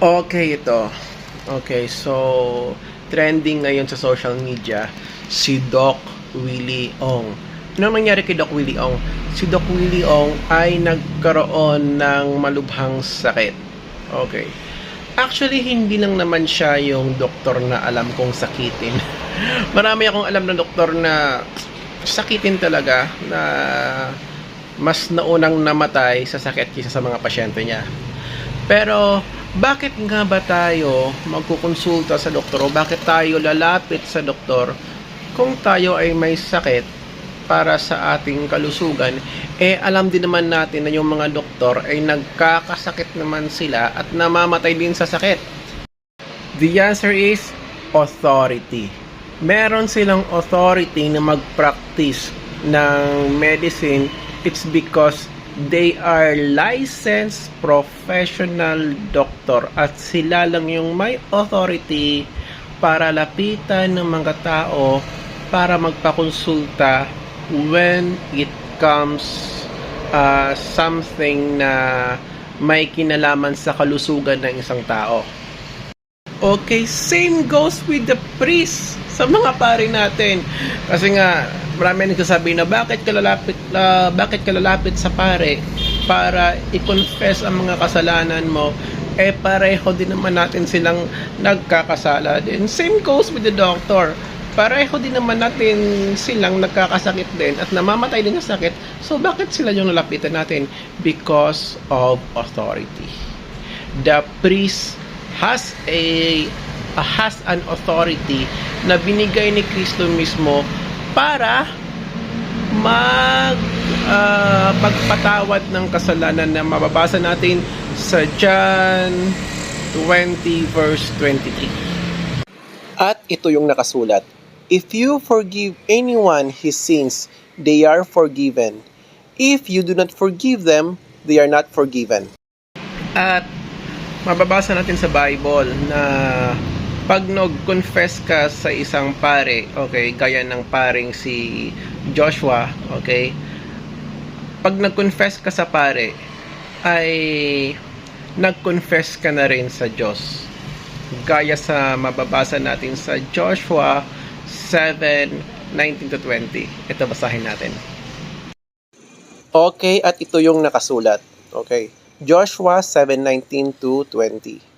Okay, ito. Okay, so trending ngayon sa social media si Doc Willie Ong. Ano nangyari kay Doc Willie Ong? Si Doc Willie Ong ay nagkaroon ng malubhang sakit. Okay. Actually, hindi lang naman siya yung doktor na alam kong sakitin. Marami akong alam na doktor na sakitin talaga na mas naunang namatay sa sakit kaysa sa mga pasyente niya. Pero bakit nga ba tayo magkukonsulta sa doktor o bakit tayo lalapit sa doktor kung tayo ay may sakit para sa ating kalusugan eh alam din naman natin na yung mga doktor ay nagkakasakit naman sila at namamatay din sa sakit. The answer is authority. Meron silang authority na mag-practice ng medicine. It's because they are licensed professional doctor at sila lang yung may authority para lapitan ng mga tao para magpakonsulta when it comes uh, something na may kinalaman sa kalusugan ng isang tao. Okay, same goes with the priest sa mga pari natin. Kasi nga, marami nagsasabi na bakit ka lalapit, la- bakit ka lalapit sa pare para i-confess ang mga kasalanan mo eh pareho din naman natin silang nagkakasala din. Same goes with the doctor. Pareho din naman natin silang nagkakasakit din at namamatay din sa sakit. So bakit sila yung nalapitan natin? Because of authority. The priest has a has an authority na binigay ni Kristo mismo para mag ah, pagpatawad ng kasalanan na mababasa natin sa John 20 verse 23. At ito yung nakasulat. If you forgive anyone his sins, they are forgiven. If you do not forgive them, they are not forgiven. At mababasa natin sa Bible na pag nag-confess ka sa isang pare, okay, gaya ng paring si Joshua, okay, pag nag-confess ka sa pare, ay nag-confess ka na rin sa Diyos. Gaya sa mababasa natin sa Joshua 7, 19 to 20. Ito basahin natin. Okay, at ito yung nakasulat. Okay. Joshua 7:19 to 20.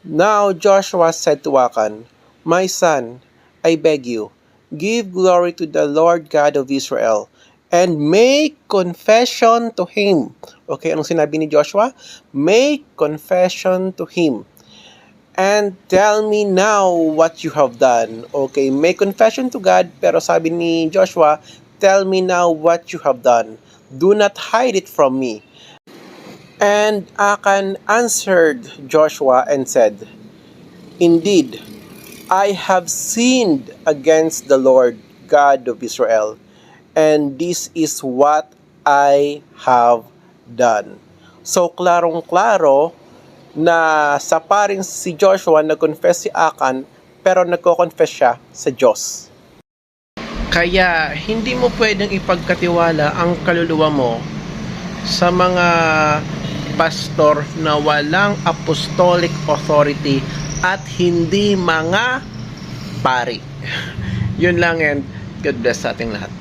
Now Joshua said to Achan, My son, I beg you, give glory to the Lord God of Israel, and make confession to him. Okay, anong sinabi ni Joshua? Make confession to him. And tell me now what you have done. Okay, make confession to God, pero sabi ni Joshua, tell me now what you have done. Do not hide it from me. And Achan answered Joshua and said, Indeed, I have sinned against the Lord God of Israel, and this is what I have done. So, klarong-klaro na sa paring si Joshua, nag-confess si Achan, pero nagko-confess siya sa Diyos. Kaya, hindi mo pwedeng ipagkatiwala ang kaluluwa mo sa mga pastor na walang apostolic authority at hindi mga pari. Yun lang and God bless sa ating lahat.